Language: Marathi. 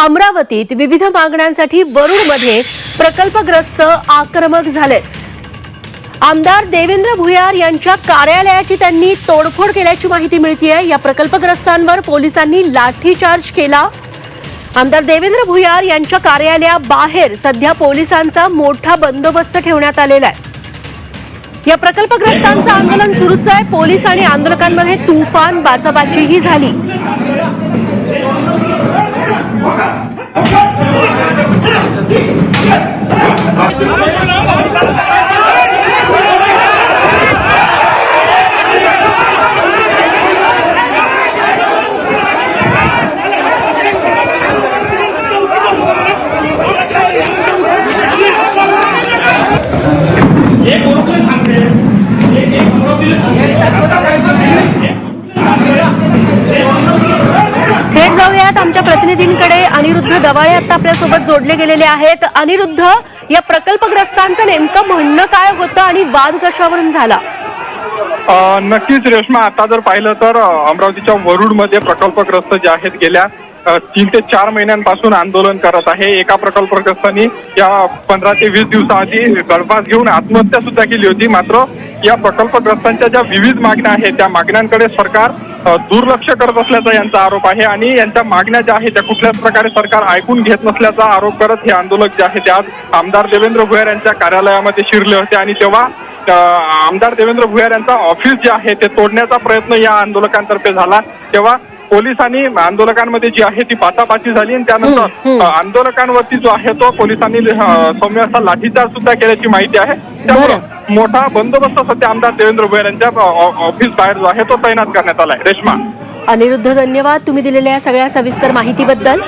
अमरावतीत विविध मागण्यांसाठी वरुडमध्ये प्रकल्पग्रस्त आक्रमक झाले आमदार देवेंद्र भुयार यांच्या कार्यालयाची त्यांनी तोडफोड केल्याची माहिती मिळतीये. या प्रकल्पग्रस्तांवर पोलिसांनी लाठीचार्ज केला. आमदार देवेंद्र भुयार यांच्या कार्यालयाबाहेर सध्या पोलिसांचा मोठा बंदोबस्त ठेवण्यात आलेला आहे. या प्रकल्पग्रस्तांचं आंदोलन सुरूच आहे. पोलीस आणि आंदोलकांमध्ये तुफान बाचाबाचीही झाली. 예, 고로끌어상 태. 예, 예, 고. आमच्या प्रतिनिधींकडे अनिरुद्ध दवाळे आता आपल्यासोबत जोडले गेलेले आहेत. अनिरुद्ध या प्रकल्पग्रस्तांचं नेमकं म्हणणं काय होतं आणि वाद कशावरून झाला? नक्कीच रेश्मा आता जर पाहिलं तर अमरावतीच्या अमरावतीच्या वरुडमध्ये प्रकल्पग्रस्त जे आहेत गेल्या तीन ते चार महिन्यांपासून आंदोलन करत आहे. एका प्रकल्पग्रस्तांनी या पंधरा ते वीस दिवसाआधी गळफास घेऊन आत्महत्या सुद्धा केली होती. मात्र या प्रकल्पग्रस्तांच्या ज्या विविध मागण्या आहेत त्या मागण्यांकडे सरकार दुर्लक्ष करत असल्याचा यांचा आरोप आहे आणि यांच्या मागण्या ज्या आहेत त्या कुठल्याच प्रकारे सरकार ऐकून घेत नसल्याचा आरोप करत हे आंदोलक जे आहे ते आज आमदार देवेंद्र भुयार यांच्या कार्यालयामध्ये शिरले होते आणि तेव्हा आमदार देवेंद्र भुयार यांचा ऑफिस जे आहे ते तोडण्याचा प्रयत्न या आंदोलकांतर्फे झाला. तेव्हा पोलिसांनी आंदोलकांमध्ये जी आहे ती बाचाबाची झाली आणि त्यानंतर आंदोलकांवरती जो आहे तो पोलिसांनी सौम्य असा लाठीचार्ज सुद्धा केल्याची माहिती आहे. त्यामुळे मोठा बंदोबस्त सध्या आमदार देवेंद्र भुयार यांच्या ऑफिस बाहेर जो आहे तो तैनात करण्यात आलाय. रेश्मा. अनिरुद्ध धन्यवाद तुम्ही दिलेल्या या सगळ्या सविस्तर माहितीबद्दल.